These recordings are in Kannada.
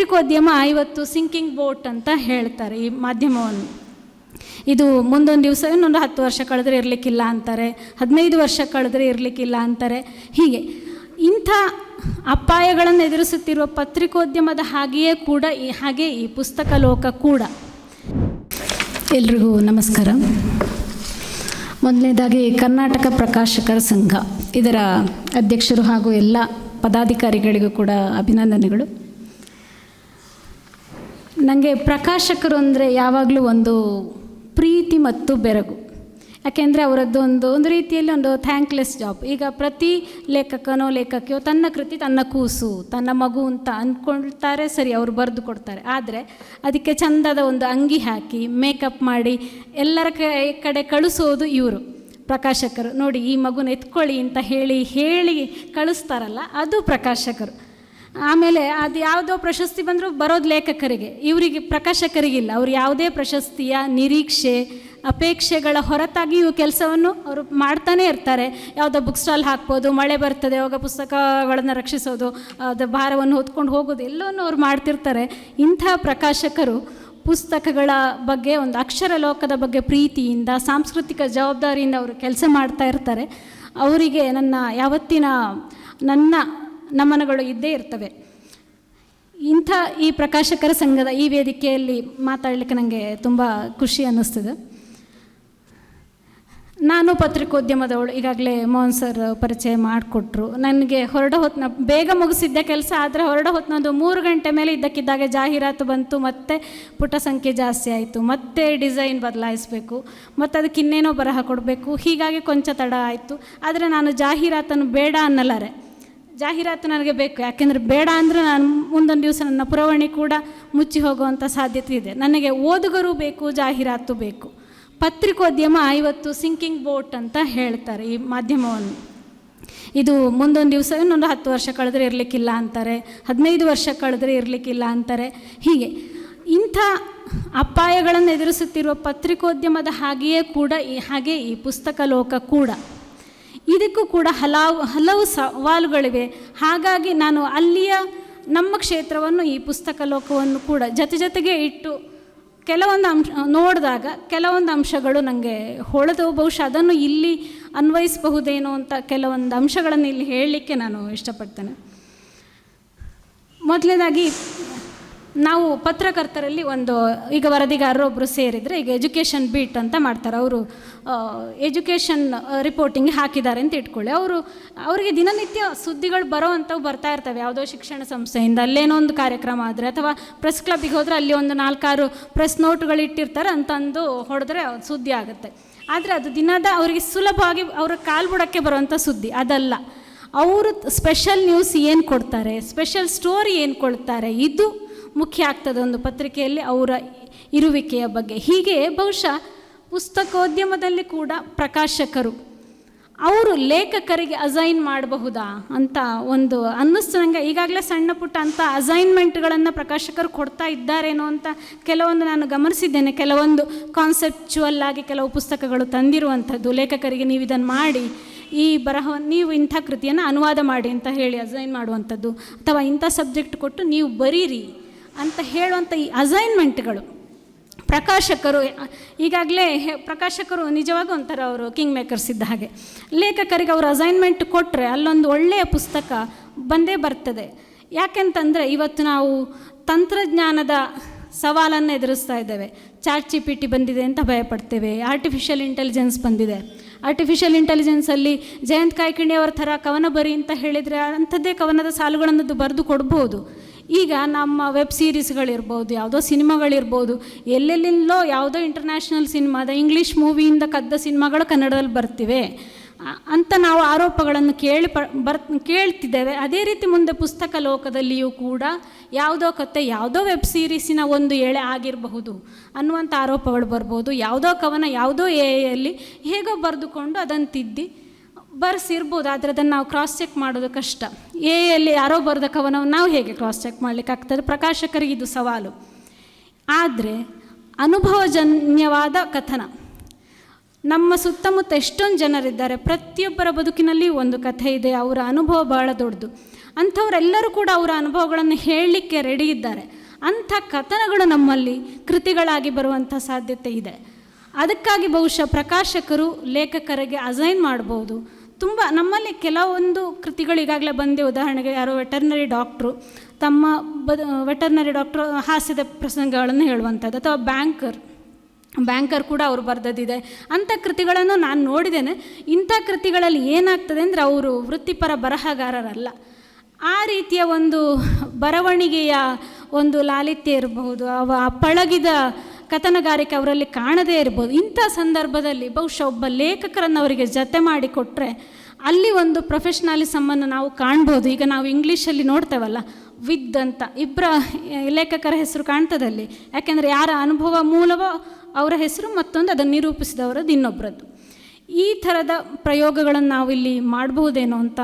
ಪತ್ರಿಕೋದ್ಯಮ ಇವತ್ತು ಸಿಂಕಿಂಗ್ ಬೋಟ್ ಅಂತ ಹೇಳ್ತಾರೆ ಈ ಮಾಧ್ಯಮವನ್ನು. ಇದು ಮುಂದೊಂದು ದಿವಸ ಇನ್ನೊಂದು ಹತ್ತು ವರ್ಷ ಕಳೆದ್ರೆ ಇರಲಿಕ್ಕಿಲ್ಲ ಅಂತಾರೆ, ಹದಿನೈದು ವರ್ಷ ಕಳೆದ್ರೆ ಇರಲಿಕ್ಕಿಲ್ಲ ಅಂತಾರೆ. ಹೀಗೆ ಇಂಥ ಅಪಾಯಗಳನ್ನು ಎದುರಿಸುತ್ತಿರುವ ಪತ್ರಿಕೋದ್ಯಮದ ಹಾಗೆಯೇ ಕೂಡ ಈ ಹಾಗೆ ಈ ಪುಸ್ತಕ ಲೋಕ ಕೂಡ. ಎಲ್ರಿಗೂ ನಮಸ್ಕಾರ. ಮೊದಲನೇದಾಗಿ ಕರ್ನಾಟಕ ಪ್ರಕಾಶಕರ ಸಂಘ. ಇದರ ಅಧ್ಯಕ್ಷರು ಹಾಗೂ ಎಲ್ಲ ಪದಾಧಿಕಾರಿಗಳಿಗೂ ಕೂಡ ಅಭಿನಂದನೆಗಳು. ನನಗೆ ಪ್ರಕಾಶಕರು ಅಂದರೆ ಯಾವಾಗಲೂ ಒಂದು ಪ್ರೀತಿ ಮತ್ತು ಬೆರಗು. ಯಾಕೆಂದರೆ ಅವರದ್ದು ಒಂದು ಒಂದು ರೀತಿಯಲ್ಲಿ ಒಂದು ಥ್ಯಾಂಕ್ಲೆಸ್ ಜಾಬ್ ಈಗ ಪ್ರತಿ ಲೇಖಕನೋ ಲೇಖಕಿಯೋ ತನ್ನ ಕೃತಿ, ತನ್ನ ಕೂಸು, ತನ್ನ ಮಗು ಅಂತ ಅಂದ್ಕೊಳ್ತಾರೆ ಸರಿ, ಅವರು ಬರೆದು ಕೊಡ್ತಾರೆ. ಆದರೆ ಅದಕ್ಕೆ ಚಂದದ ಒಂದು ಅಂಗಿ ಹಾಕಿ ಮೇಕಪ್ ಮಾಡಿ, ಎಲ್ಲರ ಕಡೆ ಕಳಿಸೋದು ಇವರು, ಪ್ರಕಾಶಕರು. ನೋಡಿ, ಈ ಮಗುನ ಎತ್ಕೊಳ್ಳಿ ಅಂತ ಹೇಳಿ ಹೇಳಿ ಕಳಿಸ್ತಾರಲ್ಲ, ಅದು ಪ್ರಕಾಶಕರು. ಆಮೇಲೆ ಅದು ಯಾವುದೋ ಪ್ರಶಸ್ತಿ ಬಂದರೂ ಬರೋದು ಲೇಖಕರಿಗೆ. ಇವರಿಗೆ ಪ್ರಕಾಶಕರಿಗಿಲ್ಲ. ಅವ್ರು ಯಾವುದೇ ಪ್ರಶಸ್ತಿಯ ನಿರೀಕ್ಷೆ, ಅಪೇಕ್ಷೆಗಳ ಹೊರತಾಗಿ ಇವು ಕೆಲಸವನ್ನು ಅವರು ಮಾಡ್ತಾನೇ ಇರ್ತಾರೆ. ಯಾವುದೋ ಬುಕ್ ಸ್ಟಾಲ್ ಹಾಕ್ಬೋದು, ಮಳೆ ಬರ್ತದೆ, ಅವಾಗ ಪುಸ್ತಕಗಳನ್ನು ರಕ್ಷಿಸೋದು, ಅದು ಭಾರವನ್ನು ಹೊತ್ಕೊಂಡು ಹೋಗೋದು, ಎಲ್ಲವನ್ನು ಅವ್ರು ಮಾಡ್ತಿರ್ತಾರೆ. ಇಂಥ ಪ್ರಕಾಶಕರು ಪುಸ್ತಕಗಳ ಬಗ್ಗೆ, ಒಂದು ಅಕ್ಷರ ಲೋಕದ ಬಗ್ಗೆ ಪ್ರೀತಿಯಿಂದ, ಸಾಂಸ್ಕೃತಿಕ ಜವಾಬ್ದಾರಿಯಿಂದ ಅವರು ಕೆಲಸ ಮಾಡ್ತಾ ಇರ್ತಾರೆ. ಅವರಿಗೆ ನನ್ನ ಯಾವತ್ತಿನ, ನನ್ನ ನಮನಗಳು ಇದ್ದೇ ಇರ್ತವೆ. ಇಂಥ ಈ ಪ್ರಕಾಶಕರ ಸಂಘದ ಈ ವೇದಿಕೆಯಲ್ಲಿ ಮಾತಾಡಲಿಕ್ಕೆ ನನಗೆ ತುಂಬ ಖುಷಿ ಅನ್ನಿಸ್ತದೆ. ನಾನು ಪತ್ರಿಕೋದ್ಯಮದವಳು, ಈಗಾಗಲೇ ಮೋಹನ್ ಸರ್ ಪರಿಚಯ ಮಾಡಿಕೊಟ್ರು. ನನಗೆ ಹೊರಡ ಹೊತ್ತಿನ ಬೇಗ ಮುಗಿಸಿದ್ದ ಕೆಲಸ, ಆದರೆ ಹೊರಡ ಹೊತ್ತಿನೊಂದು ಮೂರು ಗಂಟೆ ಮೇಲೆ ಇದ್ದಕ್ಕಿದ್ದಾಗೆ ಜಾಹೀರಾತು ಬಂತು, ಮತ್ತೆ ಪುಟ ಸಂಖ್ಯೆ ಜಾಸ್ತಿ ಆಯಿತು, ಮತ್ತೆ ಡಿಸೈನ್ ಬದಲಾಯಿಸಬೇಕು, ಮತ್ತು ಅದಕ್ಕೆ ಇನ್ನೇನೋ ಬರಹ ಕೊಡಬೇಕು, ಹೀಗಾಗಿ ಕೊಂಚ ತಡ ಆಯಿತು. ಆದರೆ ನಾನು ಜಾಹೀರಾತನ್ನು ಬೇಡ ಅನ್ನಲಾರೆ. ಜಾಹೀರಾತು ನನಗೆ ಬೇಕು. ಯಾಕೆಂದರೆ ಬೇಡ ಅಂದರೆ ನಾನು ಮುಂದೊಂದು ದಿವಸ ನನ್ನ ಪುರವಣಿ ಕೂಡ ಮುಚ್ಚಿ ಹೋಗುವಂಥ ಸಾಧ್ಯತೆ ಇದೆ. ನನಗೆ ಓದುಗರು ಬೇಕು, ಜಾಹೀರಾತು ಬೇಕು. ಪತ್ರಿಕೋದ್ಯಮ ಇವತ್ತು ಸಿಂಕಿಂಗ್ ಬೋಟ್ ಅಂತ ಹೇಳ್ತಾರೆ ಈ ಮಾಧ್ಯಮವನ್ನು. ಇದು ಮುಂದೊಂದು ದಿವಸ, ಇನ್ನೊಂದು ಹತ್ತು ವರ್ಷ ಕಳೆದ್ರೆ ಇರಲಿಕ್ಕಿಲ್ಲ ಅಂತಾರೆ, ಹದಿನೈದು ವರ್ಷ ಕಳೆದ್ರೆ ಇರಲಿಕ್ಕಿಲ್ಲ ಅಂತಾರೆ. ಹೀಗೆ ಇಂಥ ಅಪಾಯಗಳನ್ನು ಎದುರಿಸುತ್ತಿರುವ ಪತ್ರಿಕೋದ್ಯಮದ ಹಾಗೆಯೇ ಕೂಡ ಈ, ಹಾಗೆ ಈ ಪುಸ್ತಕ ಲೋಕ ಕೂಡ ಇದಕ್ಕೂ ಕೂಡ ಹಲವು ಹಲವು ಸವಾಲುಗಳಿವೆ. ಹಾಗಾಗಿ ನಾನು ಅಲ್ಲಿಯ ನಮ್ಮ ಕ್ಷೇತ್ರವನ್ನು, ಈ ಪುಸ್ತಕ ಲೋಕವನ್ನು ಕೂಡ ಜೊತೆ ಜೊತೆಗೆ ಇಟ್ಟು ಕೆಲವೊಂದು ಅಂಶ, ನೋಡಿದಾಗ ಕೆಲವೊಂದು ಅಂಶಗಳು ನನಗೆ ಹೊಳೆದು ಬಹುಶಃ ಅದನ್ನು ಇಲ್ಲಿ ಅನ್ವಯಿಸಬಹುದೇನೋ ಅಂತ ಕೆಲವೊಂದು ಅಂಶಗಳನ್ನು ಇಲ್ಲಿ ಹೇಳಲಿಕ್ಕೆ ನಾನು ಇಷ್ಟಪಡ್ತೇನೆ. ಮೊದಲನೇದಾಗಿ ನಾವು ಪತ್ರಕರ್ತರಲ್ಲಿ ಒಂದು, ಈಗ ವರದಿಗಾರರು ಒಬ್ಬರು ಸೇರಿದರೆ ಈಗ ಎಜುಕೇಷನ್ ಬೀಟ್ ಅಂತ ಮಾಡ್ತಾರೆ. ಅವರು ಎಜುಕೇಷನ್ ರಿಪೋರ್ಟಿಂಗ್ ಹಾಕಿದ್ದಾರೆ ಅಂತ ಇಟ್ಕೊಳ್ಳಿ. ಅವರು, ಅವರಿಗೆ ದಿನನಿತ್ಯ ಸುದ್ದಿಗಳು ಬರೋ ಅಂಥವು ಬರ್ತಾ ಇರ್ತವೆ. ಯಾವುದೋ ಶಿಕ್ಷಣ ಸಂಸ್ಥೆಯಿಂದ ಅಲ್ಲೇನೋ ಒಂದು ಕಾರ್ಯಕ್ರಮ ಆದರೆ ಅಥವಾ ಪ್ರೆಸ್ ಕ್ಲಬ್ಬಿಗೆ ಹೋದರೆ ಅಲ್ಲಿ ಒಂದು ನಾಲ್ಕಾರು ಪ್ರೆಸ್ ನೋಟ್ಗಳು ಇಟ್ಟಿರ್ತಾರೆ ಅಂತಂದು ಹೊಡೆದ್ರೆ ಸುದ್ದಿ ಆಗುತ್ತೆ. ಆದರೆ ಅದು ದಿನದ ಅವರಿಗೆ ಸುಲಭವಾಗಿ ಅವರ ಕಾಲ್ಬುಡಕ್ಕೆ ಬರುವಂಥ ಸುದ್ದಿ. ಅದಲ್ಲ. ಅವರು ಸ್ಪೆಷಲ್ ನ್ಯೂಸ್ ಏನು ಕೊಡ್ತಾರೆ? ಸ್ಪೆಷಲ್ ಸ್ಟೋರಿ ಏನು ಕೊಡ್ತಾರೆ? ಇದು ಮುಖ್ಯ ಆಗ್ತದೆ ಒಂದು ಪತ್ರಿಕೆಯಲ್ಲಿ ಅವರ ಇರುವಿಕೆಯ ಬಗ್ಗೆ. ಹೀಗೆ ಬಹುಶಃ ಪುಸ್ತಕೋದ್ಯಮದಲ್ಲಿ ಕೂಡ ಪ್ರಕಾಶಕರು ಅವರು ಲೇಖಕರಿಗೆ ಅಸೈನ್ ಮಾಡಬಹುದಾ ಅಂತ ಒಂದು ಅನ್ನಿಸ್ತು ನನಗೆ ಈಗಾಗಲೇ ಸಣ್ಣ ಪುಟ್ಟ ಅಂತ ಅಸೈನ್ಮೆಂಟ್ಗಳನ್ನು ಪ್ರಕಾಶಕರು ಕೊಡ್ತಾ ಇದ್ದಾರೇನೋ ಅಂತ ಕೆಲವೊಂದು ನಾನು ಗಮನಿಸಿದ್ದೇನೆ. ಕೆಲವೊಂದು ಕಾನ್ಸೆಪ್ಚುವಲ್ ಆಗಿ ಕೆಲವು ಪುಸ್ತಕಗಳು ತಂದಿರುವಂಥದ್ದು. ಲೇಖಕರಿಗೆ ನೀವು ಇದನ್ನು ಮಾಡಿ, ಈ ಬರಹವನ್ನು ನೀವು ಇಂಥ ಕೃತಿಯನ್ನು ಅನುವಾದ ಮಾಡಿ ಅಂತ ಹೇಳಿ ಅಸೈನ್ ಮಾಡುವಂಥದ್ದು. ಅಥವಾ ಇಂಥ ಸಬ್ಜೆಕ್ಟ್ ಕೊಟ್ಟು ನೀವು ಬರೀರಿ. ಅಂತ ಹೇಳುವಂಥ ಈ ಅಸೈನ್ಮೆಂಟ್ಗಳು. ಪ್ರಕಾಶಕರು, ಈಗಾಗಲೇ ಪ್ರಕಾಶಕರು ನಿಜವಾಗೂ ಒಂಥರ ಅವರು ಕಿಂಗ್ ಮೇಕರ್ಸ್ ಇದ್ದ ಹಾಗೆ. ಲೇಖಕರಿಗೆ ಅವರು ಅಸೈನ್ಮೆಂಟ್ ಕೊಟ್ಟರೆ ಅಲ್ಲೊಂದು ಒಳ್ಳೆಯ ಪುಸ್ತಕ ಬಂದೇ ಬರ್ತದೆ. ಯಾಕೆಂತಂದರೆ ಇವತ್ತು ನಾವು ತಂತ್ರಜ್ಞಾನದ ಸವಾಲನ್ನು ಎದುರಿಸ್ತಾ ಇದ್ದೇವೆ. ಚಾಟ್ ಜಿ ಪಿ ಟಿ ಬಂದಿದೆ ಅಂತ ಭಯಪಡ್ತೇವೆ ಆರ್ಟಿಫಿಷಿಯಲ್ ಇಂಟೆಲಿಜೆನ್ಸ್ ಬಂದಿದೆ. ಆರ್ಟಿಫಿಷಿಯಲ್ ಇಂಟೆಲಿಜೆನ್ಸಲ್ಲಿ ಜಯಂತ್ ಕಾಯ್ಕಿಣಿ ಅವರ ಥರ ಕವನ ಬರಿ ಅಂತ ಹೇಳಿದರೆ ಅಂಥದ್ದೇ ಕವನದ ಸಾಲುಗಳನ್ನು ಬರೆದು ಕೊಡ್ಬೋದು. ಈಗ ನಮ್ಮ ವೆಬ್ ಸೀರೀಸ್ಗಳಿರ್ಬೋದು, ಯಾವುದೋ ಸಿನಿಮಾಗಳಿರ್ಬೋದು, ಎಲ್ಲೆಲ್ಲಿಂದಲೋ ಯಾವುದೋ ಇಂಟರ್ನ್ಯಾಷನಲ್ ಸಿನಿಮಾದ ಇಂಗ್ಲೀಷ್ ಮೂವಿಯಿಂದ ಕದ್ದ ಸಿನಿಮಾಗಳು ಕನ್ನಡದಲ್ಲಿ ಬರ್ತಿವೆ. ಅಂತ ನಾವು ಆರೋಪಗಳನ್ನು ಕೇಳಿ ಪ, ಬರ್, ಕೇಳ್ತಿದ್ದೇವೆ. ಅದೇ ರೀತಿ ಮುಂದೆ ಪುಸ್ತಕ ಲೋಕದಲ್ಲಿಯೂ ಕೂಡ ಯಾವುದೋ ಕತೆ, ಯಾವುದೋ ವೆಬ್ ಸೀರೀಸಿನ ಒಂದು ಎಳೆ ಆಗಿರಬಹುದು ಅನ್ನುವಂಥ ಆರೋಪಗಳು ಬರ್ಬೋದು. ಯಾವುದೋ ಕವನ ಯಾವುದೋ ಎಯಲ್ಲಿ ಹೇಗೋ ಬರೆದುಕೊಂಡು ಅದನ್ನು ತಿದ್ದಿ ಬರ್ಸಿರ್ಬೋದು, ಆದರೆ ಅದನ್ನು ನಾವು ಕ್ರಾಸ್ ಚೆಕ್ ಮಾಡೋದು ಕಷ್ಟ. ಎ ಎಲ್ಲಿ ಯಾರೋ ಬರೆದ ಕವನವನ್ನು ನಾವು ಹೇಗೆ ಕ್ರಾಸ್ ಚೆಕ್ ಮಾಡಲಿಕ್ಕಾಗ್ತದೆ ಪ್ರಕಾಶಕರಿಗೆ ಇದು ಸವಾಲು. ಆದರೆ, ಅನುಭವಜನ್ಯವಾದ ಕಥನ. ನಮ್ಮ ಸುತ್ತಮುತ್ತ ಎಷ್ಟೊಂದು ಜನರಿದ್ದಾರೆ, ಪ್ರತಿಯೊಬ್ಬರ ಬದುಕಿನಲ್ಲಿ ಒಂದು ಕಥೆ ಇದೆ, ಅವರ ಅನುಭವ ಬಹಳ ದೊಡ್ಡದು. ಅಂಥವರೆಲ್ಲರೂ ಕೂಡ ಅವರ ಅನುಭವಗಳನ್ನು ಹೇಳಲಿಕ್ಕೆ ರೆಡಿ ಇದ್ದಾರೆ. ಅಂಥ ಕಥನಗಳು ನಮ್ಮಲ್ಲಿ ಕೃತಿಗಳಾಗಿ ಬರುವಂಥ ಸಾಧ್ಯತೆ ಇದೆ. ಅದಕ್ಕಾಗಿ ಬಹುಶಃ ಪ್ರಕಾಶಕರು ಲೇಖಕರಿಗೆ ಅಸೈನ್ ಮಾಡ್ಬೋದು. ತುಂಬ ನಮ್ಮಲ್ಲಿ ಕೆಲವೊಂದು ಕೃತಿಗಳು ಈಗಾಗಲೇ ಬಂದೆ ಉದಾಹರಣೆಗೆ ಯಾರೋ ವೆಟರ್ನರಿ ಡಾಕ್ಟ್ರು, ತಮ್ಮ ಬದ, ವೆಟರ್ನರಿ ಡಾಕ್ಟ್ರು ಹಾಸ್ಯದ ಪ್ರಸಂಗಗಳನ್ನು ಹೇಳುವಂಥದ್ದು. ಅಥವಾ ಬ್ಯಾಂಕರ್ ಬ್ಯಾಂಕರ್ ಕೂಡ ಅವರು ಬರೆದದ್ದಿದೆ. ಅಂಥ ಕೃತಿಗಳನ್ನು ನಾನು ನೋಡಿದ್ದೇನೆ. ಇಂಥ ಕೃತಿಗಳಲ್ಲಿ ಏನಾಗ್ತದೆ ಅಂದರೆ ಅವರು ವೃತ್ತಿಪರ ಬರಹಗಾರರಲ್ಲ. ಆ ರೀತಿಯ ಒಂದು ಬರವಣಿಗೆಯ ಒಂದು ಲಾಲಿತ್ಯ ಇರಬಹುದು, ಅವ ಪಳಗಿದ ಕಥನಗಾರಿಕೆ ಅವರಲ್ಲಿ ಕಾಣದೇ ಇರ್ಬೋದು. ಇಂಥ ಸಂದರ್ಭದಲ್ಲಿ ಬಹುಶಃ ಒಬ್ಬ ಲೇಖಕರನ್ನು ಅವರಿಗೆ ಜತೆ ಮಾಡಿ ಕೊಟ್ಟರೆ ಅಲ್ಲಿ ಒಂದು ಪ್ರೊಫೆಷ್ನಾಲಿಸಮ್ಮನ್ನು ನಾವು ಕಾಣ್ಬೋದು. ಈಗ ನಾವು ಇಂಗ್ಲೀಷಲ್ಲಿ ನೋಡ್ತೇವಲ್ಲ, ವಿದ್ ಅಂತ ಇಬ್ಬರ ಲೇಖಕರ ಹೆಸರು ಕಾಣ್ತದಲ್ಲಿ. ಯಾಕೆಂದರೆ ಯಾರ ಅನುಭವ ಮೂಲವೋ ಅವರ ಹೆಸರು ಮತ್ತೊಂದು ಅದನ್ನು ನಿರೂಪಿಸಿದವರದ್ದು ಇನ್ನೊಬ್ಬರದ್ದು ಈ ಥರದ ಪ್ರಯೋಗಗಳನ್ನು ನಾವಿಲ್ಲಿ ಮಾಡಬಹುದೇನೋ ಅಂತ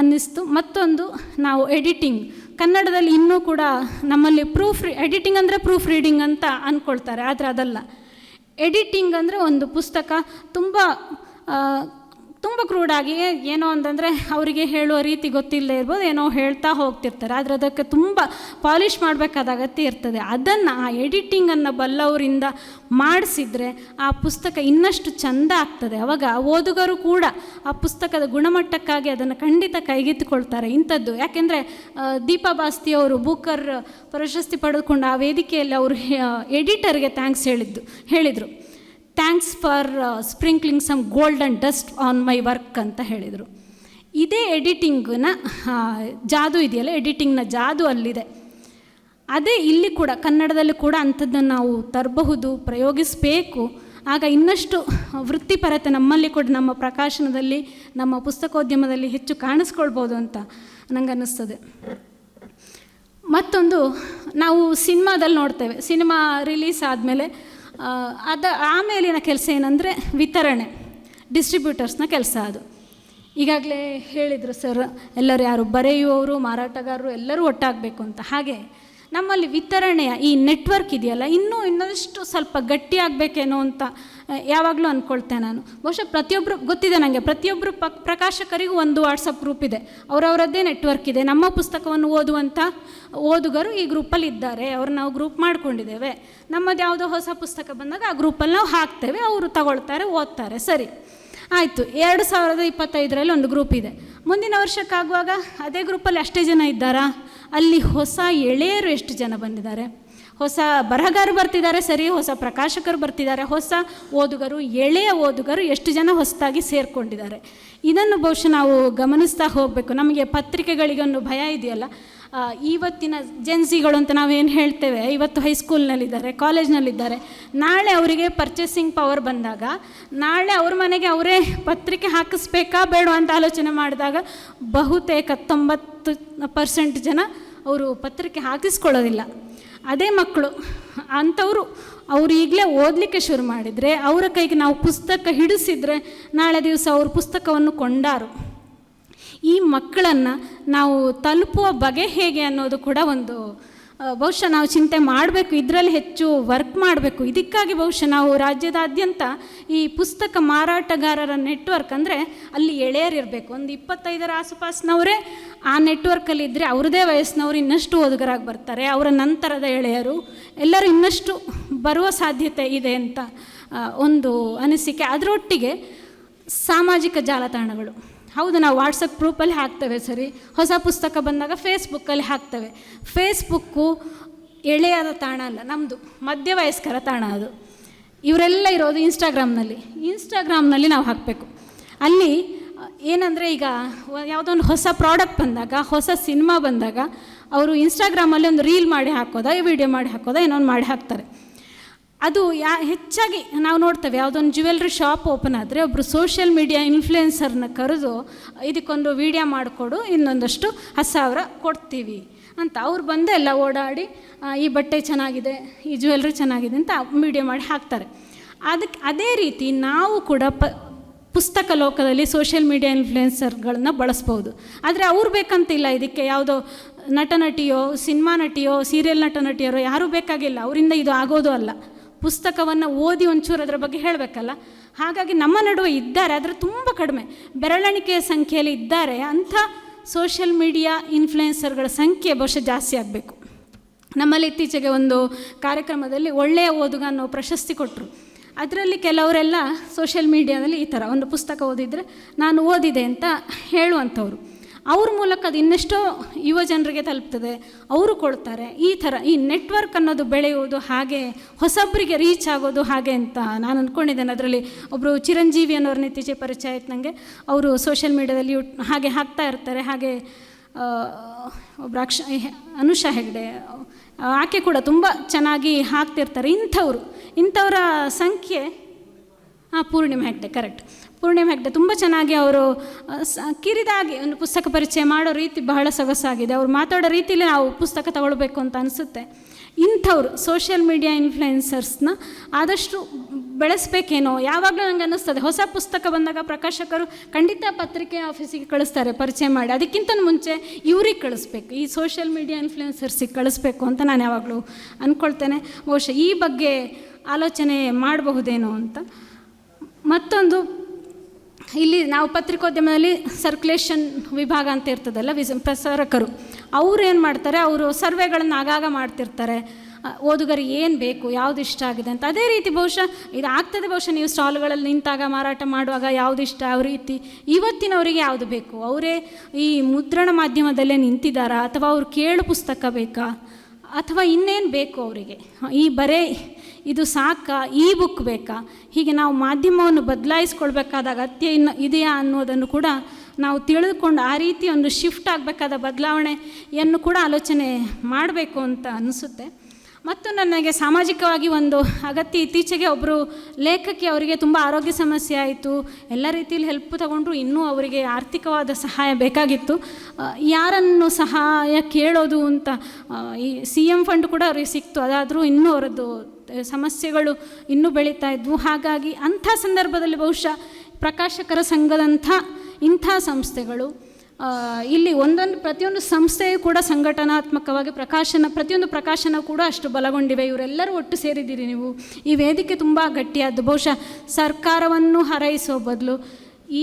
ಅನ್ನಿಸ್ತು. ಮತ್ತೊಂದು, ನಾವು ಎಡಿಟಿಂಗ್ ಕನ್ನಡದಲ್ಲಿ ಇನ್ನೂ ಕೂಡ ನಮ್ಮಲ್ಲಿ ಪ್ರೂಫ್ ಎಡಿಟಿಂಗ್ ಅಂದರೆ ಪ್ರೂಫ್ ರೀಡಿಂಗ್ ಅಂತ ಅಂದ್ಕೊಳ್ತಾರೆ ಆದರೆ ಅದಲ್ಲ. ಎಡಿಟಿಂಗ್ ಅಂದರೆ ಒಂದು ಪುಸ್ತಕ, ತುಂಬ ತುಂಬ ಕ್ರೂಡಾಗಿ ಏನೋ ಅಂತಂದರೆ ಅವರಿಗೆ ಹೇಳುವ ರೀತಿ ಗೊತ್ತಿಲ್ಲದೆ ಇರ್ಬೋದು, ಏನೋ ಹೇಳ್ತಾ ಹೋಗ್ತಿರ್ತಾರೆ. ಆದರೆ ಅದಕ್ಕೆ ತುಂಬ ಪಾಲಿಷ್ ಮಾಡಬೇಕಾದ ಅಗತ್ಯ ಇರ್ತದೆ. ಅದನ್ನು ಆ ಎಡಿಟಿಂಗನ್ನು ಬಲ್ಲವರಿಂದ ಮಾಡಿಸಿದರೆ ಆ ಪುಸ್ತಕ ಇನ್ನಷ್ಟು ಚಂದ ಆಗ್ತದೆ. ಅವಾಗ ಓದುಗರು ಕೂಡ ಆ ಪುಸ್ತಕದ ಗುಣಮಟ್ಟಕ್ಕಾಗಿ ಅದನ್ನು ಖಂಡಿತ ಕೈಗೆತ್ತಿಕೊಳ್ತಾರೆ ಇಂಥದ್ದು. ಯಾಕೆಂದರೆ ದೀಪಾ ಬಾಸ್ತಿಯವರು ಬೂಕರ್ ಪ್ರಶಸ್ತಿ ಪಡೆದುಕೊಂಡು ಆ ವೇದಿಕೆಯಲ್ಲಿ ಅವರು ಎಡಿಟರ್ಗೆ ಥ್ಯಾಂಕ್ಸ್ ಹೇಳಿದ್ದು, ಹೇಳಿದರು. Thanks for sprinkling some golden dust on my work ಅಂತ ಹೇಳಿದರು. ಇದೇ ಎಡಿಟಿಂಗ್ನ ಜಾದು ಇದೆಯಲ್ಲ ಎಡಿಟಿಂಗ್ನ ಜಾದು ಅಲ್ಲಿದೆ. ಅದೇ ಇಲ್ಲಿ ಕೂಡ, ಕನ್ನಡದಲ್ಲಿ ಕೂಡ ಅಂಥದ್ದನ್ನು ನಾವು ತರಬಹುದು, ಪ್ರಯೋಗಿಸಬೇಕು. ಆಗ ಇನ್ನಷ್ಟು ವೃತ್ತಿಪರತೆ ನಮ್ಮಲ್ಲಿ ಕೂಡ ನಮ್ಮ ಪ್ರಕಾಶನದಲ್ಲಿ, ನಮ್ಮ ಪುಸ್ತಕೋದ್ಯಮದಲ್ಲಿ ಹೆಚ್ಚು ಕಾಣಿಸ್ಕೊಳ್ಬೋದು ಅಂತ ನನಗೆ ಅನ್ನಿಸ್ತದೆ ಮತ್ತೊಂದು, ನಾವು ಸಿನಿಮಾದಲ್ಲಿ ನೋಡ್ತೇವೆ. ಸಿನಿಮಾ ರಿಲೀಸ್ ಆದಮೇಲೆ ಅದ ಆಮೇಲಿನ ಕೆಲಸ ಏನಂದರೆ ವಿತರಣೆ ಡಿಸ್ಟ್ರಿಬ್ಯೂಟರ್ಸ್ನ ಕೆಲಸ ಅದು. ಈಗಾಗಲೇ ಹೇಳಿದರು ಸರ್ ಎಲ್ಲರೂ ಯಾರು ಬರೆಯುವವರು, ಮಾರಾಟಗಾರರು ಎಲ್ಲರೂ ಒಟ್ಟಾಗಬೇಕು ಅಂತ. ಹಾಗೆ ನಮ್ಮಲ್ಲಿ ವಿತರಣೆಯ ಈ ನೆಟ್ವರ್ಕ್ ಇದೆಯಲ್ಲ, ಇನ್ನೂ ಇನ್ನಷ್ಟು ಸ್ವಲ್ಪ ಗಟ್ಟಿಯಾಗಬೇಕೇನೋ ಅಂತ ಯಾವಾಗಲೂ ಅಂದ್ಕೊಳ್ತೇನೆ ನಾನು. ಬಹುಶಃ ಪ್ರತಿಯೊಬ್ಬರು ಗೊತ್ತಿದೆ ನನಗೆ ಪ್ರತಿಯೊಬ್ಬರು ಪ, ಪ್ರಕಾಶಕರಿಗೂ ಒಂದು ವಾಟ್ಸಪ್ ಗ್ರೂಪ್ ಇದೆ. ಅವರವರದ್ದೇ ನೆಟ್ವರ್ಕ್ ಇದೆ. ನಮ್ಮ ಪುಸ್ತಕವನ್ನು ಓದುವಂಥ ಓದುಗರು ಈ ಗ್ರೂಪಲ್ಲಿ ಇದ್ದಾರೆ. ಅವ್ರು ನಾವು ಗ್ರೂಪ್ ಮಾಡ್ಕೊಂಡಿದ್ದೇವೆ. ನಮ್ಮದು ಯಾವುದೋ ಹೊಸ ಪುಸ್ತಕ ಬಂದಾಗ ಆ ಗ್ರೂಪಲ್ಲಿ ನಾವು ಹಾಕ್ತೇವೆ. ಅವರು ತಗೊಳ್ತಾರೆ, ಓದ್ತಾರೆ. ಸರಿ. ಆಯಿತು. ಎರಡು ಸಾವಿರದ ಇಪ್ಪತ್ತೈದರಲ್ಲಿ ಒಂದು ಗ್ರೂಪ್ ಇದೆ. ಮುಂದಿನ ವರ್ಷಕ್ಕಾಗುವಾಗ ಅದೇ ಗ್ರೂಪಲ್ಲಿ ಅಷ್ಟೇ ಜನ ಇದ್ದಾರಾ? ಅಲ್ಲಿ ಹೊಸ ಎಳೆಯರು ಎಷ್ಟು ಜನ ಬಂದಿದ್ದಾರೆ? ಹೊಸ ಬರಹಗಾರರು ಬರ್ತಿದ್ದಾರೆ, ಸರಿ, ಹೊಸ ಪ್ರಕಾಶಕರು ಬರ್ತಿದ್ದಾರೆ, ಹೊಸ ಓದುಗರು, ಎಳೆಯ ಓದುಗರು ಎಷ್ಟು ಜನ ಹೊಸದಾಗಿ ಸೇರಿಕೊಂಡಿದ್ದಾರೆ. ಇದನ್ನು ಬಹುಶಃ ನಾವು ಗಮನಿಸ್ತಾ ಹೋಗಬೇಕು. ನಮಗೆ ಪತ್ರಿಕೆಗಳಿಗೊಂದು ಭಯ ಇದೆಯಲ್ಲ? ಇವತ್ತಿನ ಜೆನ್ಸಿಗಳು ಅಂತ ನಾವೇನು ಹೇಳ್ತೇವೆ? ಇವತ್ತು ಹೈಸ್ಕೂಲ್ನಲ್ಲಿದ್ದಾರೆ ಕಾಲೇಜ್ನಲ್ಲಿದ್ದಾರೆ ನಾಳೆ ಅವರಿಗೆ ಪರ್ಚೇಸಿಂಗ್ ಪವರ್ ಬಂದಾಗ, ನಾಳೆ ಅವ್ರ ಮನೆಗೆ ಅವರೇ ಪತ್ರಿಕೆ ಹಾಕಿಸ್ಬೇಕಾ ಬೇಡ ಅಂತ ಆಲೋಚನೆ ಮಾಡಿದಾಗ ಬಹುತೇಕ ತೊಂಬತ್ತು ಪರ್ಸೆಂಟ್ ಜನ ಅವರು ಪತ್ರಿಕೆ ಹಾಕಿಸ್ಕೊಳ್ಳೋದಿಲ್ಲ. ಅದೇ ಮಕ್ಕಳು. ಅಂಥವರು ಅವರು ಈಗಲೇ ಓದಲಿಕ್ಕೆ ಶುರು ಮಾಡಿದರೆ ಅವರ ಕೈಗೆ ನಾವು ಪುಸ್ತಕ ಹಿಡಿಸಿದರೆ ನಾಳೆ ದಿವಸ ಅವರು ಪುಸ್ತಕವನ್ನು ಕೊಂಡಾರು. ಈ ಮಕ್ಕಳನ್ನು ನಾವು ತಲುಪುವ ಬಗೆ ಹೇಗೆ ಅನ್ನೋದು ಕೂಡ ಒಂದು ಬಹುಶಃ ನಾವು ಚಿಂತೆ ಮಾಡಬೇಕು, ಇದರಲ್ಲಿ ಹೆಚ್ಚು ವರ್ಕ್ ಮಾಡಬೇಕು. ಇದಕ್ಕಾಗಿ ಬಹುಶಃ ನಾವು ರಾಜ್ಯದಾದ್ಯಂತ ಈ ಪುಸ್ತಕ ಮಾರಾಟಗಾರರ ನೆಟ್ವರ್ಕ್ ಅಂದರೆ ಅಲ್ಲಿ ಎಳೆಯರಿರಬೇಕು ಒಂದು ಇಪ್ಪತ್ತೈದರ ಆಸುಪಾಸಿನವರೇ ಆ ನೆಟ್ವರ್ಕಲ್ಲಿ ಇದ್ದರೆ ಅವ್ರದೇ ವಯಸ್ಸಿನವರು ಇನ್ನಷ್ಟು ಓದುಗರಾಗಿ ಬರ್ತಾರೆ, ಅವರ ನಂತರದ ಎಳೆಯರು, ಎಲ್ಲರೂ ಇನ್ನಷ್ಟು ಬರುವ ಸಾಧ್ಯತೆ ಇದೆ ಅಂತ ಒಂದು ಅನಿಸಿಕೆ. ಅದರೊಟ್ಟಿಗೆ ಸಾಮಾಜಿಕ ಜಾಲತಾಣಗಳು. ಹೌದು, ನಾವು ವಾಟ್ಸಪ್ ಗ್ರೂಪಲ್ಲಿ ಹಾಕ್ತೇವೆ ಸರಿ, ಹೊಸ ಪುಸ್ತಕ ಬಂದಾಗ ಫೇಸ್ಬುಕ್ಕಲ್ಲಿ ಹಾಕ್ತೇವೆ. ಫೇಸ್ಬುಕ್ಕು ಎಳೆಯದ ತಾಣ ಅಲ್ಲ ನಮ್ಮದು ಮಧ್ಯವಯಸ್ಕರ ತಾಣ ಅದು. ಇವರೆಲ್ಲ ಇರೋದು ಇನ್ಸ್ಟಾಗ್ರಾಮ್ನಲ್ಲಿ ಇನ್ಸ್ಟಾಗ್ರಾಮ್ನಲ್ಲಿ ನಾವು ಹಾಕಬೇಕು. ಅಲ್ಲಿ ಏನಂದರೆ ಈಗ ಯಾವುದೋ ಒಂದು ಹೊಸ ಪ್ರಾಡಕ್ಟ್ ಬಂದಾಗ, ಹೊಸ ಸಿನಿಮಾ ಬಂದಾಗ, ಅವರು ಇನ್ಸ್ಟಾಗ್ರಾಮಲ್ಲಿ ಒಂದು ರೀಲ್ ಮಾಡಿ ಹಾಕೋದಾ ವಿಡಿಯೋ ಮಾಡಿ ಹಾಕೋದಾ, ಏನೋ ಮಾಡಿ ಹಾಕ್ತಾರೆ. ಅದು ಯಾ ಹೆಚ್ಚಾಗಿ ನಾವು ನೋಡ್ತೇವೆ ಯಾವುದೊಂದು ಜ್ಯುವೆಲ್ರಿ ಶಾಪ್ ಓಪನ್ ಆದರೆ ಒಬ್ಬರು ಸೋಷಿಯಲ್ ಮೀಡಿಯಾ ಇನ್ಫ್ಲುಯೆನ್ಸರ್ನ ಕರೆದು, ಇದಕ್ಕೊಂದು ವೀಡಿಯೋ ಮಾಡಿಕೊಡು, ಇನ್ನೊಂದಷ್ಟು ಹತ್ತು ಸಾವಿರ ಕೊಡ್ತೀವಿ ಅಂತ ಅವ್ರು ಬಂದು ಎಲ್ಲ ಓಡಾಡಿ ಈ ಬಟ್ಟೆ ಚೆನ್ನಾಗಿದೆ, ಈ ಜ್ಯುವೆಲ್ರಿ ಚೆನ್ನಾಗಿದೆ ಅಂತ ವಿಡಿಯೋ ಮಾಡಿ ಹಾಕ್ತಾರೆ. ಅದಕ್ಕೆ ಅದೇ ರೀತಿ ನಾವು ಕೂಡ ಪ ಪುಸ್ತಕ ಲೋಕದಲ್ಲಿ ಸೋಷಿಯಲ್ ಮೀಡಿಯಾ ಇನ್ಫ್ಲುಯೆನ್ಸರ್ಗಳನ್ನ ಬಳಸ್ಬೋದು. ಆದರೆ ಅವ್ರು ಬೇಕಂತಿಲ್ಲ ಇದಕ್ಕೆ. ಯಾವುದೋ ನಟ ನಟಿಯೋ ಸಿನಿಮಾ ನಟಿಯೋ ಸೀರಿಯಲ್ ನಟ ನಟಿಯರೋ ಯಾರೂ ಬೇಕಾಗಿಲ್ಲ. ಅವರಿಂದ ಇದು ಆಗೋದು ಅಲ್ಲ. ಪುಸ್ತಕವನ್ನು ಓದಿ ಒಂಚೂರು ಅದರ ಬಗ್ಗೆ ಹೇಳಬೇಕಲ್ಲ. ಹಾಗಾಗಿ ನಮ್ಮ ನಡುವೆ ಇದ್ದಾರೆ, ಆದರೆ ತುಂಬ ಕಡಿಮೆ. ಬೆರಳೆಣಿಕೆಯ ಸಂಖ್ಯೆಯಲ್ಲಿ ಇದ್ದಾರೆ ಅಂಥ ಸೋಷಿಯಲ್ ಮೀಡಿಯಾ ಇನ್ಫ್ಲುಯೆನ್ಸರ್ಗಳ ಸಂಖ್ಯೆ ಬಹುಶಃ ಜಾಸ್ತಿ ಆಗಬೇಕು. ನಮ್ಮಲ್ಲಿ ಇತ್ತೀಚೆಗೆ ಒಂದು ಕಾರ್ಯಕ್ರಮದಲ್ಲಿ ಒಳ್ಳೆಯ ಓದುಗ ಅನ್ನೋ ಪ್ರಶಸ್ತಿ ಕೊಟ್ಟರು ಅದರಲ್ಲಿ ಕೆಲವರೆಲ್ಲ ಸೋಷಿಯಲ್ ಮೀಡಿಯಾದಲ್ಲಿ ಈ ಥರ ಒಂದು ಪುಸ್ತಕ ಓದಿದರೆ ನಾನು ಓದಿದೆ ಅಂತ ಹೇಳುವಂಥವ್ರು. ಅವ್ರ ಮೂಲಕ ಅದು ಇನ್ನೆಷ್ಟೋ ಯುವ ಜನರಿಗೆ ತಲುಪ್ತದೆ, ಅವರು ಕೊಡ್ತಾರೆ. ಈ ಥರ ಈ ನೆಟ್ವರ್ಕ್ ಅನ್ನೋದು ಬೆಳೆಯುವುದು ಹಾಗೆ ಹೊಸೊಬ್ಬರಿಗೆ ರೀಚ್ ಆಗೋದು ಹಾಗೆ ಅಂತ ನಾನು ಅಂದ್ಕೊಂಡಿದ್ದೇನೆ ಅದರಲ್ಲಿ ಒಬ್ಬರು ಚಿರಂಜೀವಿ ಅನ್ನೋರು ಇತ್ತೀಚೆಗೆ ಪರಿಚಯ ಆಯ್ತು ನನಗೆ ಅವರು ಸೋಷಿಯಲ್ ಮೀಡ್ಯಾದಲ್ಲಿ ಹಾಗೆ ಹಾಕ್ತಾ ಇರ್ತಾರೆ. ಹಾಗೆ ಆ, ಒಬ್ರು ಅಕ್ಷ ಅನುಷಾ ಹೆಗ್ಡೆ ಆಕೆ ಕೂಡ ತುಂಬ ಚೆನ್ನಾಗಿ ಹಾಕ್ತಿರ್ತಾರೆ ಇಂಥವ್ರು. ಇಂಥವರ ಸಂಖ್ಯೆ ಹಾಂ ಪೂರ್ಣಿಮಾ ಹೆಗ್ಡೆ ಕರೆಕ್ಟ್ ಪೂರ್ಣಿಮಾ ಹೆಗ್ಡೆ ತುಂಬ ಚೆನ್ನಾಗಿ ಅವರು ಕಿರಿದಾಗಿ ಒಂದು ಪುಸ್ತಕ ಪರಿಚಯ ಮಾಡೋ ರೀತಿ ಬಹಳ ಸೊಗಸಾಗಿದೆ. ಅವ್ರು ಮಾತಾಡೋ ರೀತಿಯಲ್ಲಿ ನಾವು ಪುಸ್ತಕ ತಗೊಳ್ಬೇಕು ಅಂತ ಅನಿಸುತ್ತೆ. ಇಂಥವ್ರು ಸೋಷಿಯಲ್ ಮೀಡಿಯಾ ಇನ್ಫ್ಲುಯೆನ್ಸರ್ಸ್ನ ಆದಷ್ಟು ಬೆಳೆಸ್ಬೇಕೇನೋ, ಯಾವಾಗಲೂ ನನಗೆ ಅನ್ನಿಸ್ತದೆ. ಹೊಸ ಪುಸ್ತಕ ಬಂದಾಗ ಪ್ರಕಾಶಕರು ಖಂಡಿತ ಪತ್ರಿಕೆ ಆಫೀಸಿಗೆ ಕಳಿಸ್ತಾರೆ, ಪರಿಚಯ ಮಾಡಿ. ಅದಕ್ಕಿಂತ ಮುಂಚೆ ಇವ್ರಿಗೆ ಕಳಿಸ್ಬೇಕು. ಈ ಸೋಷಿಯಲ್ ಮೀಡಿಯಾ ಇನ್ಫ್ಲುಯೆನ್ಸರ್ಸಿಗೆ ಕಳಿಸ್ಬೇಕು ಅಂತ ನಾನು ಯಾವಾಗಲೂ ಅಂದ್ಕೊಳ್ತೇನೆ ಬಹುಶಃ ಈ ಬಗ್ಗೆ ಆಲೋಚನೆ ಮಾಡಬಹುದೇನೋ ಅಂತ. ಮತ್ತೊಂದು ಇಲ್ಲಿ ನಾವು ಪತ್ರಿಕೋದ್ಯಮದಲ್ಲಿ ಸರ್ಕ್ಯುಲೇಷನ್ ವಿಭಾಗ ಅಂತ ಇರ್ತದಲ್ಲ, ವಿಸ್, ಪ್ರಸಾರಕರು. ಅವ್ರು ಏನು ಮಾಡ್ತಾರೆ, ಅವರು ಸರ್ವೆಗಳನ್ನು ಆಗಾಗ ಮಾಡ್ತಿರ್ತಾರೆ. ಓದುಗರಿಗೆ ಏನು ಬೇಕು, ಯಾವುದು ಇಷ್ಟ ಆಗಿದೆ ಅಂತ. ಅದೇ ರೀತಿ ಬಹುಶಃ ಇದು ಆಗ್ತದೆ ಬಹುಶಃ ನೀವು ಸ್ಟಾಲ್ಗಳಲ್ಲಿ ನಿಂತಾಗ ಮಾರಾಟ ಮಾಡುವಾಗ ಯಾವುದು ಇಷ್ಟ ಯಾವ ರೀತಿ. ಇವತ್ತಿನವರಿಗೆ ಯಾವುದು ಬೇಕು? ಅವರೇ ಈ ಮುದ್ರಣ ಮಾಧ್ಯಮದಲ್ಲೇ ನಿಂತಿದ್ದಾರಾ? ಅಥವಾ ಅವರು ಕೇಳು ಪುಸ್ತಕ ಬೇಕಾ? ಅಥವಾ ಇನ್ನೇನು ಬೇಕು ಅವರಿಗೆ? ಈ ಬರೇ ಇದು ಸಾಕಾ? ಈ ಬುಕ್ ಬೇಕಾ? ಹೀಗೆ ನಾವು ಮಾಧ್ಯಮವನ್ನು ಬದಲಾಯಿಸ್ಕೊಳ್ಬೇಕಾದ ಅಗತ್ಯ ಇನ್ನು ಇದೆಯಾ ಅನ್ನೋದನ್ನು ಕೂಡ ನಾವು ತಿಳಿದುಕೊಂಡು ಆ ರೀತಿ ಒಂದು ಶಿಫ್ಟ್ ಆಗಬೇಕಾದ ಬದಲಾವಣೆಯನ್ನು ಕೂಡ ಆಲೋಚನೆ ಮಾಡಬೇಕು ಅಂತ ಅನಿಸುತ್ತೆ. ಮತ್ತು ನನಗೆ ಸಾಮಾಜಿಕವಾಗಿ ಒಂದು ಅಗತ್ಯ ಇತ್ತೀಚೆಗೆ ಒಬ್ಬರು ಲೇಖಕಿ ಅವರಿಗೆ ತುಂಬ ಆರೋಗ್ಯ ಸಮಸ್ಯೆ ಆಯಿತು, ಎಲ್ಲ ರೀತಿಯಲ್ಲಿ ಹೆಲ್ಪ್ ತಗೊಂಡ್ರು, ಇನ್ನೂ ಅವರಿಗೆ ಆರ್ಥಿಕವಾದ ಸಹಾಯ ಬೇಕಾಗಿತ್ತು. ಯಾರನ್ನು ಸಹಾಯ ಕೇಳೋದು ಅಂತ ಈ ಸಿ ಎಂ ಫಂಡ್ ಕೂಡ ಅವರಿಗೆ ಸಿಕ್ತು, ಅದಾದರೂ ಇನ್ನೂ ಅವರದ್ದು ಸಮಸ್ಯೆಗಳು ಇನ್ನೂ ಬೆಳೀತಾ ಇದ್ವು. ಹಾಗಾಗಿ ಅಂಥ ಸಂದರ್ಭದಲ್ಲಿ ಬಹುಶಃ ಪ್ರಕಾಶಕರ ಸಂಘದಂಥ ಇಂಥ ಸಂಸ್ಥೆಗಳು ಇಲ್ಲಿ ಒಂದೊಂದು ಪ್ರತಿಯೊಂದು ಸಂಸ್ಥೆಯು ಕೂಡ ಸಂಘಟನಾತ್ಮಕವಾಗಿ ಪ್ರಕಾಶನ, ಪ್ರತಿಯೊಂದು ಪ್ರಕಾಶನ ಕೂಡ ಅಷ್ಟು ಬಲಗೊಂಡಿವೆ. ಇವರೆಲ್ಲರೂ ಒಟ್ಟು ಸೇರಿದ್ದೀರಿ ನೀವು. ಈ ವೇದಿಕೆ ತುಂಬ ಗಟ್ಟಿಯಾದ್ದು. ಬಹುಶಃ ಸರ್ಕಾರವನ್ನು ಹಾರೈಸೋ ಬದಲು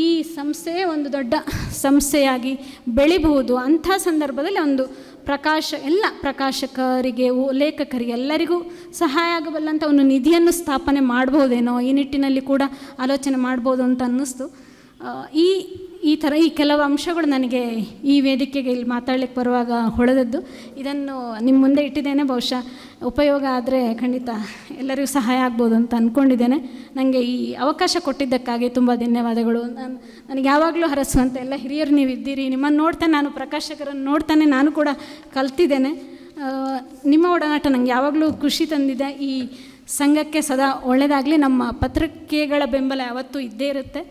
ಈ ಸಂಸ್ಥೆಯೇ ಒಂದು ದೊಡ್ಡ ಸಂಸ್ಥೆಯಾಗಿ ಬೆಳಿಬಹುದು. ಅಂಥ ಸಂದರ್ಭದಲ್ಲಿ ಒಂದು ಪ್ರಕಾಶ, ಎಲ್ಲ ಪ್ರಕಾಶಕರಿಗೆ ಲೇಖಕರಿಗೆ ಎಲ್ಲರಿಗೂ ಸಹಾಯ ಆಗಬಲ್ಲಂಥ ಒಂದು ನಿಧಿಯನ್ನು ಸ್ಥಾಪನೆ ಮಾಡ್ಬೋದೇನೋ ಈ ನಿಟ್ಟಿನಲ್ಲಿ ಕೂಡ ಆಲೋಚನೆ ಮಾಡ್ಬೋದು ಅಂತ ಅನ್ನಿಸ್ತು. ಈ ಈ ಥರ ಈ ಕೆಲವು ಅಂಶಗಳು ನನಗೆ ಈ ವೇದಿಕೆಗೆ ಇಲ್ಲಿ ಮಾತಾಡ್ಲಿಕ್ಕೆ ಬರುವಾಗ ಹೊಳೆದದ್ದು. ಇದನ್ನು ನಿಮ್ಮ ಮುಂದೆ ಇಟ್ಟಿದ್ದೇನೆ. ಬಹುಶಃ ಉಪಯೋಗ ಆದರೆ ಖಂಡಿತ ಎಲ್ಲರಿಗೂ ಸಹಾಯ ಆಗ್ಬೋದು ಅಂತ ಅಂದ್ಕೊಂಡಿದ್ದೇನೆ ನನಗೆ ಈ ಅವಕಾಶ ಕೊಟ್ಟಿದ್ದಕ್ಕಾಗಿ ತುಂಬ ಧನ್ಯವಾದಗಳು. ನಾನು ನನಗೆ ಯಾವಾಗಲೂ ಹರಸುವಂಥ ಎಲ್ಲ ಹಿರಿಯರು ನೀವು ಇದ್ದೀರಿ. ನಿಮ್ಮನ್ನು ನೋಡ್ತಾ ನಾನು ಪ್ರಕಾಶಕರನ್ನು ನೋಡ್ತಾನೆ ನಾನು ಕೂಡ ಕಲ್ತಿದ್ದೇನೆ. ನಿಮ್ಮ ಒಡನಾಟ ನನಗೆ ಯಾವಾಗಲೂ ಖುಷಿ ತಂದಿದೆ. ಈ ಸಂಘಕ್ಕೆ ಸದಾ ಒಳ್ಳೆಯದಾಗಲಿ ನಮ್ಮ ಪತ್ರಿಕೆಗಳ ಬೆಂಬಲ ಯಾವತ್ತೂ ಇದ್ದೇ ಇರುತ್ತೆ.